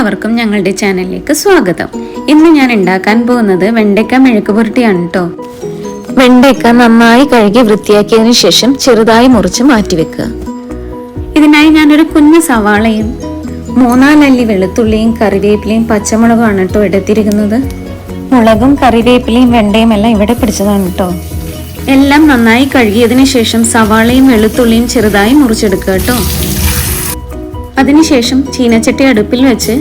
എല്ലാവർക്കും ഞങ്ങളുടെ ചാനലിലേക്ക് സ്വാഗതം. ഇന്ന് ഞാൻ ഉണ്ടാക്കാൻ പോകുന്നത് വെണ്ടയ്ക്ക മെഴുക്ക് പുരട്ടിയാണ് കേട്ടോ വെണ്ടയ്ക്ക നന്നായി കഴുകി വൃത്തിയാക്കിയതിനു ശേഷം ചെറുതായി മുറിച്ച് മാറ്റിവെക്കുക. ഇതിനായി ഞാനൊരു കുഞ്ഞു സവാളയും മൂന്നാലല്ലി വെളുത്തുള്ളിയും കറിവേപ്പിലയും പച്ചമുളകുമാണ് കേട്ടോ എടുത്തിരിക്കുന്നത്. മുളകും കറിവേപ്പിലയും വെണ്ടയും എല്ലാം ഇവിടെ പിടിച്ചതാണ് കേട്ടോ എല്ലാം നന്നായി കഴുകിയതിനു ശേഷം സവാളയും വെളുത്തുള്ളിയും ചെറുതായി മുറിച്ചെടുക്കുക കേട്ടോ അതിനുശേഷം ചീനച്ചട്ടി അടുപ്പിൽ വെച്ച്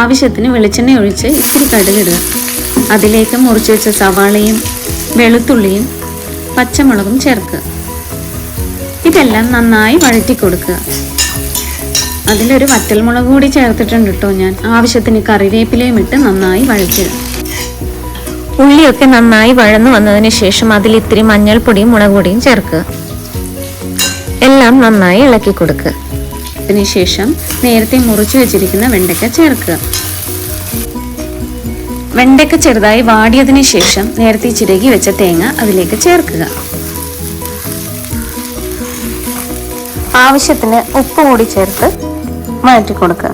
ആവശ്യത്തിന് വെളിച്ചെണ്ണ ഒഴിച്ച് ഇത്തിരി കടുകിടുക അതിലേക്ക് മുറിച്ച് വെച്ച സവാളയും വെളുത്തുള്ളിയും പച്ചമുളകും ചേർക്കുക. ഇതെല്ലാം നന്നായി വഴറ്റി കൊടുക്കുക. അതിലൊരു വറ്റൽമുളക് കൂടി ചേർത്തിട്ടുണ്ട് കേട്ടോ ഞാൻ. ആവശ്യത്തിന് കറിവേപ്പിലയും ഇട്ട് നന്നായി വഴറ്റുക. ഉള്ളിയൊക്കെ നന്നായി വഴന്നു വന്നതിന് ശേഷം അതിൽ ഇത്തിരി മഞ്ഞൾപ്പൊടിയും മുളക് പൊടിയും ചേർക്കുക. എല്ലാം നന്നായി ഇളക്കി കൊടുക്കുക. അതിനുശേഷം നേരത്തെ മുറിച്ചു വെച്ചിരിക്കുന്ന വെണ്ടയ്ക്ക ചേർക്കുക. വെണ്ടയ്ക്ക ചെറുതായി വാടിയതിന് ശേഷം നേരത്തെ ചിരകി വെച്ച തേങ്ങ അതിലേക്ക് ചേർക്കുക. ആവശ്യത്തിന് ഉപ്പ് കൂടി ചേർത്ത് മാറ്റി കൊടുക്കുക.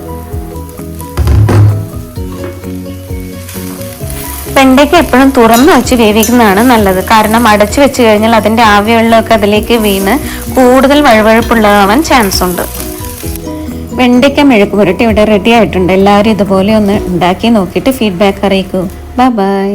വെണ്ടയ്ക്ക എപ്പോഴും തുറന്നു വെച്ച് വേവിക്കുന്നതാണ് നല്ലത്. കാരണം അടച്ചു വെച്ച് കഴിഞ്ഞാൽ അതിന്റെ ആവിവെള്ളമൊക്കെ അതിലേക്ക് വീണ് കൂടുതൽ വഴുവഴുപ്പുള്ളതാവാൻ ചാൻസ് ഉണ്ട്. വെണ്ടയ്ക്ക മെഴുക്ക് പുരട്ടി ഇവിടെ റെഡി ആയിട്ടുണ്ട്. എല്ലാവരും ഇതുപോലെ ഒന്ന് ഉണ്ടാക്കി നോക്കിയിട്ട് ഫീഡ്ബാക്ക് അറിയിക്കൂ. Bye bye